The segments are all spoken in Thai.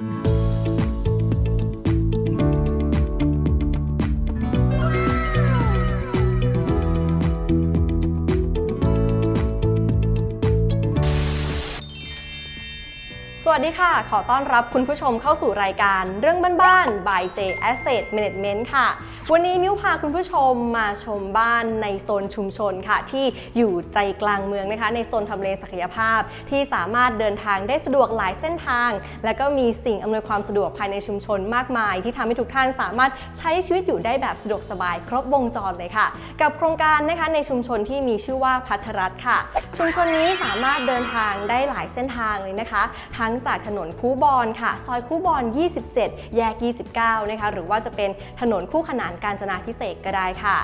Thank you. สวัสดีค่ะ ขอต้อนรับคุณผู้ชมเข้าสู่รายการเรื่องบ้านๆ by J Asset Management ค่ะ วันนี้มิวพาคุณผู้ชมมาชมบ้านในโซนชุมชนค่ะ ที่อยู่ใจกลางเมืองนะคะ ในโซนทำเลศักยภาพ ที่สามารถเดินทางได้สะดวกหลายเส้นทาง และก็มีสิ่งอำนวยความสะดวกภายในชุมชนมากมาย ที่ทำให้ทุกท่านสามารถใช้ชีวิตอยู่ได้แบบสะดวกสบายครบวงจรเลยค่ะ กับโครงการนะคะในชุมชนที่มีชื่อว่าพัชรัตค่ะ ชุมชนนี้สามารถเดินทางได้หลายเส้นทางเลยนะคะทั้งจากถนนคูบอนค่ะ ซอยคูบอน 27 แยก 29 นะคะ หรือว่าจะเป็นถนนคู่ขนานกาญจนาพิเศษกก็ได้ค่ะ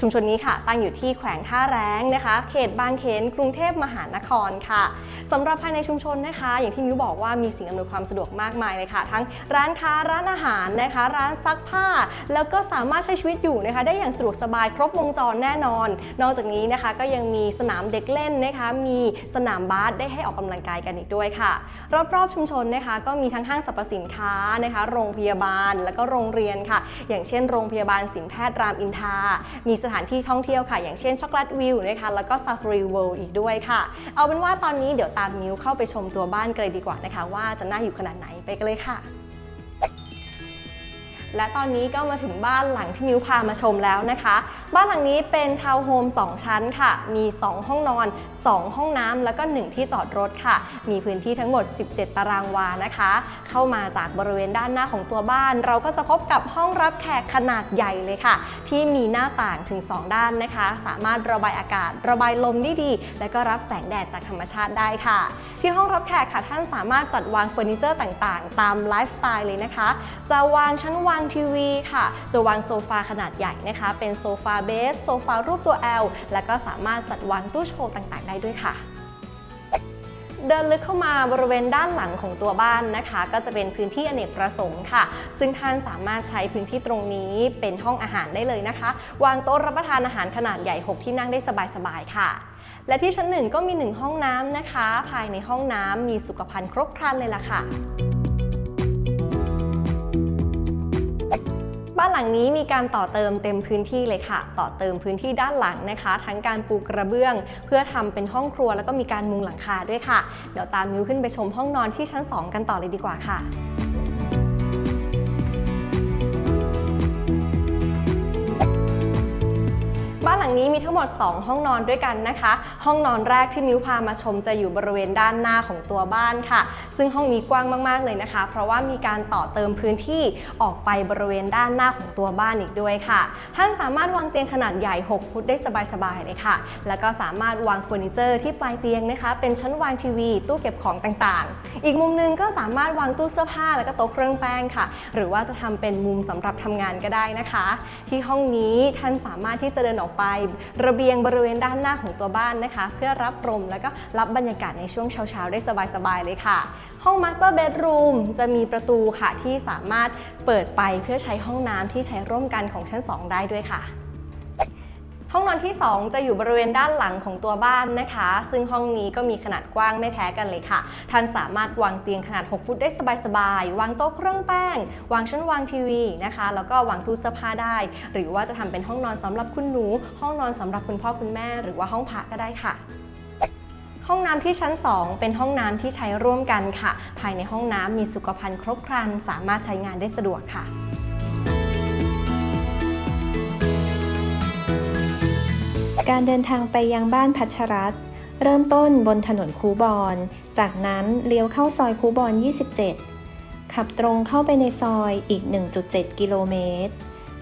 ชุมชนนี้ค่ะตั้งอยู่ที่แขวงท่าแรงนะคะ เขตบางเขนกรุงเทพมหานครค่ะสำหรับภายในชุมชนนะคะ อย่างที่มิวบอกว่ามีสิ่งอำนวยความสะดวกมากมายเลยค่ะ ทั้งร้านค้าร้านอาหารนะคะ ร้านซักผ้า แล้วก็สามารถใช้ชีวิตอยู่นะคะ ได้อย่างสะดวกสบายครบวงจรแน่นอน นอกจากนี้นะคะก็ยังมีสนามเด็กเล่นนะคะ มีสนามบาสได้ให้ออกกำลังกายกันอีกด้วยค่ะ รอบๆชุมชนนะคะ ก็มีทั้งห้างสรรพสินค้านะคะ โรงพยาบาลแล้วก็โรงเรียนค่ะ อย่างเช่น โรงพยาบาลสินแพทย์รามอินทรามีสถานที่ท่องเที่ยวค่ะ อย่างเช่นช็อกโกแลตวิวนะคะแล้วก็ซาฟารีเวิลด์อีกด้วยค่ะ เอาเป็นว่าตอนนี้เดี๋ยวตามมิวเข้าไปชมตัวบ้านกันเลยดีกว่านะคะ ว่าจะน่าอยู่ขนาดไหนไปกันเลยค่ะ และตอนนี้ก็มาถึงบ้านหลังที่มิวพามาชมแล้วนะคะ บ้านหลังนี้เป็นทาวน์โฮม2 ชั้นค่ะ มี 2 ห้องนอน 2 ห้องน้ำแล้วก็ 1 ที่จอดรถค่ะ มีพื้นที่ทั้งหมด 17 ตารางวานะคะ เข้ามาจากบริเวณด้านหน้าของตัวบ้าน เราก็จะพบกับห้องรับแขกขนาดใหญ่เลยค่ะ ที่มีหน้าต่างถึง 2 ด้านนะคะ สามารถระบายอากาศ ระบายลมได้ดี และก็รับแสงแดดจากธรรมชาติได้ค่ะ ที่ห้องรับแขกค่ะท่านสามารถจัดวางเฟอร์นิเจอร์ต่างๆ ตามไลฟ์สไตล์เลยนะคะ จะวางชั้นวางทีวีค่ะ จะวางโซฟาขนาดใหญ่นะคะ เป็นโซฟาเบส โซฟารูปตัว L และก็สามารถจัดวางตู้โชว์ต่างๆ ได้ด้วยค่ะเดินลึกเข้ามาบริเวณด้านหลังของตัวบ้านนะคะ ก็จะเป็นพื้นที่อเนกประสงค์ค่ะ ซึ่งท่านสามารถใช้พื้นที่ตรงนี้เป็นห้องอาหารได้เลยนะคะ วางโต๊ะรับประทานอาหารขนาดใหญ่ 6 ที่นั่งได้สบายๆค่ะ และที่ชั้นหนึ่งก็มีหนึ่งห้องน้ำนะคะ ภายในห้องน้ำมีสุขภัณฑ์ครบครันเลยล่ะค่ะ บ้านหลังนี้มีการต่อเติมเต็มพื้นที่เลยค่ะ ต่อเติมพื้นที่ด้านหลังนะคะ ทั้งการปูกระเบื้อง เพื่อทำเป็นห้องครัวแล้วก็มีการมุงหลังคาด้วยค่ะ เดี๋ยวตามมิวขึ้นไปชมห้องนอนที่ชั้น 2 กันต่อเลยดีกว่าค่ะังนี้มีทั้งหมด 2 ห้องนอนด้วยกันนะคะ ห้องนอนแรกที่มิวพามาชมจะอยู่บริเวณด้านหน้าของตัวบ้านค่ะ ซึ่งห้องนี้กว้างมากๆเลยนะคะ เพราะว่ามีการต่อเติมพื้นที่ออกไปบริเวณด้านหน้าของตัวบ้านอีกด้วยค่ะ ท่านสามารถวางเตียงขนาดใหญ่ 6 ฟุตได้สบายๆเลยค่ะ แล้วก็สามารถวางเฟอร์นิเจอร์ที่ปลายเตียงนะคะ เป็นชั้นวางทีวี ตู้เก็บของต่างๆ อีกมุมหนึงก็สามารถวางตู้เสื้อผ้าแล้วก็โต๊ะเครื่องแป้งค่ะ หรือว่าจะทำเป็นมุมสำหรับทำงานก็ได้นะคะ ที่ห้องนี้ท่านสามารถที่จะเดินออกไประเบียงบริเวณด้านหน้าของตัวบ้านนะคะ เพื่อรับลมแล้วก็รับบรรยากาศในช่วงเช้าๆ ได้สบายๆเลยค่ะ ห้องมาสเตอร์เบดรูมจะมีประตูค่ะที่สามารถเปิดไปเพื่อใช้ห้องน้ำที่ใช้ร่วมกันของชั้น 2 ได้ด้วยค่ะ ห้องนอนที่ 2 จะอยู่บริเวณด้านหลังของตัวบ้านนะคะ ซึ่งห้องนี้ก็มีขนาดกว้างไม่แพ้กันเลยค่ะ ท่านสามารถวางเตียงขนาด 6 ฟุตได้สบายๆ วางโต๊ะเครื่องแป้ง วางชั้นวางทีวีนะคะ แล้วก็วางตู้เสื้อผ้าได้ หรือว่าจะทำเป็นห้องนอนสำหรับคุณหนู ห้องนอนสำหรับคุณพ่อคุณแม่ หรือว่าห้องพักก็ได้ค่ะห้องน้ำที่ชั้น 2 เป็นห้องน้ำที่ใช้ร่วมกันค่ะ ภายในห้องน้ำมีสุขภัณฑ์ครบครัน สามารถใช้งานได้สะดวกค่ะ การเดินทางไปยังบ้านพัชรัตเริ่มต้นบนถนนคูบอน จากนั้นเลี้ยวเข้าซอยคูบอน 27 ขับตรงเข้าไปในซอยอีก 1.7 กิโลเมตร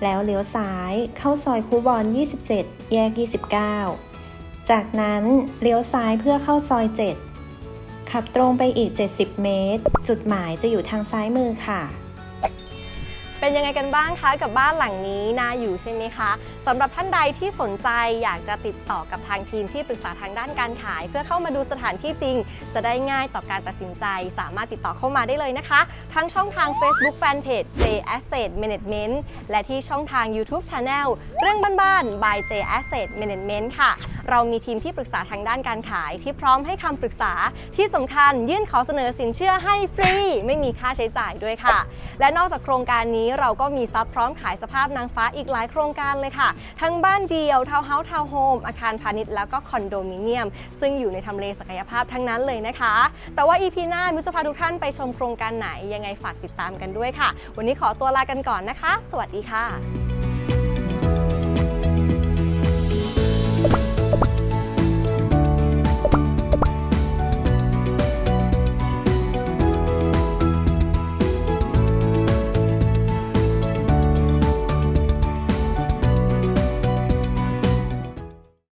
แล้วเลี้ยวซ้ายเข้าซอยคูบอน 27 แยก 29 จากนั้นเลี้ยวซ้ายเพื่อเข้าซอย 7 ขับตรงไปอีก 70 เมตร จุดหมายจะอยู่ทางซ้ายมือค่ะ เป็นยังไงกันบ้างคะกับบ้านหลังนี้น่าอยู่ใช่ไหมคะสำหรับท่านใดที่สนใจอยากจะติดต่อกับทางทีมที่ปรึกษาทางด้านการขาย เพื่อเข้ามาดูสถานที่จริง จะได้ง่ายต่อการตัดสินใจ สามารถติดต่อเข้ามาได้เลยนะคะ ทั้งช่องทาง Facebook Fanpage J Asset Management และที่ช่องทาง YouTube Channel เรื่องบ้านๆ by J Asset Management ค่ะเรามีทีมที่ปรึกษาทางด้านการขาย ที่พร้อมให้คำปรึกษาที่สำคัญยื่นขอเสนอสินเชื่อให้ฟรี ไม่มีค่าใช้จ่ายด้วยค่ะ และนอกจากโครงการนี้เราก็มีซับพร้อมขายสภาพนางฟ้าอีกหลายโครงการเลยค่ะ ทั้งบ้านเดียวทาวน์เฮาส์ทาวน์โฮมอาคารพาณิชย์แล้วก็คอนโดมิเนียม ซึ่งอยู่ในทำเลศักยภาพทั้งนั้นเลยนะคะ แต่ว่า EP หน้ามิวจะพาทุกท่านไปชมโครงการไหนยังไงฝากติดตามกันด้วยค่ะ วันนี้ขอตัวลากันก่อนนะคะ สวัสดีค่ะ